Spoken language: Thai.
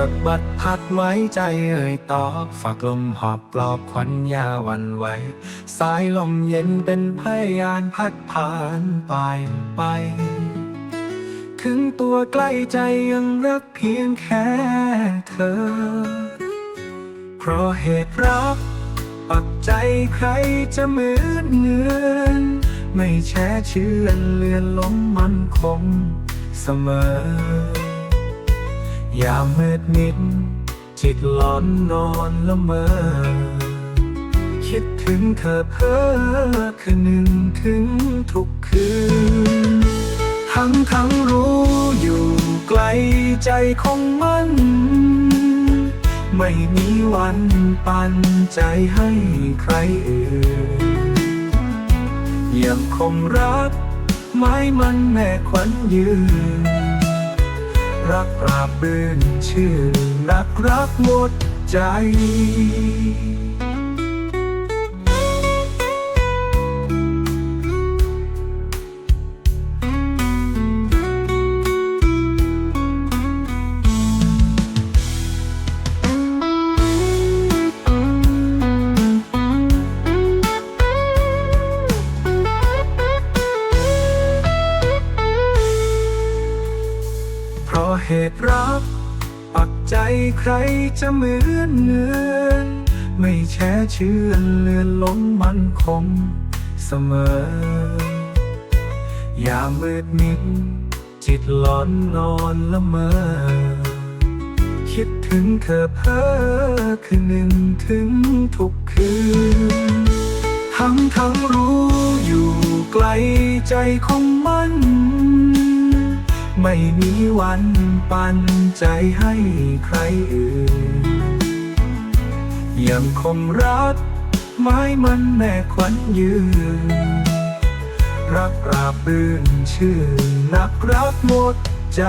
ะบัดพัดไว้ใจเอ่ยตอบฝากลมหอบปลอบควันยาหวันไหวสายลมเย็นเป็นพยานพัดผ่านไปไปถึงตัวใกล้ใจยังรักเพียงแค่เธอ เพราะเหตุรักปักใจใครจะเหมือนเนือนไม่แช่เชื่อนเลือนล้มมันคงเสมอ ย่ามืดมิด จิตหลอนนอนละเมอ คิดถึงเธอเพ้อคืนหนึ่งถึงทุกคืน ทั้งทั้งรู้อยู่ไกลใจคงมัน ไม่มีวันปันใจให้ใครอื่น ยังคงรักไม้มันแม่ขวัญยืน รักปราบเบืนชื่อนักรักหมดใจ เหตุรัก ปักใจใครจะเหมือนเนือนไม่แช่เชื่อเลือนล้มมันคงเสมอ อย่ามืดมิดจิตหลอนนอนละเมอ คิดถึงเธอเพ้อคืนหนึ่งถึงทุกคืน ทั้งทั้งรู้อยู่ไกลใจคงมัน ไม่มีวันปันใจให้ใครอื่น ยังคงรักไม้มันแม่ขวัญยืน รักราบรื่นชื่นนักรักหมดใจ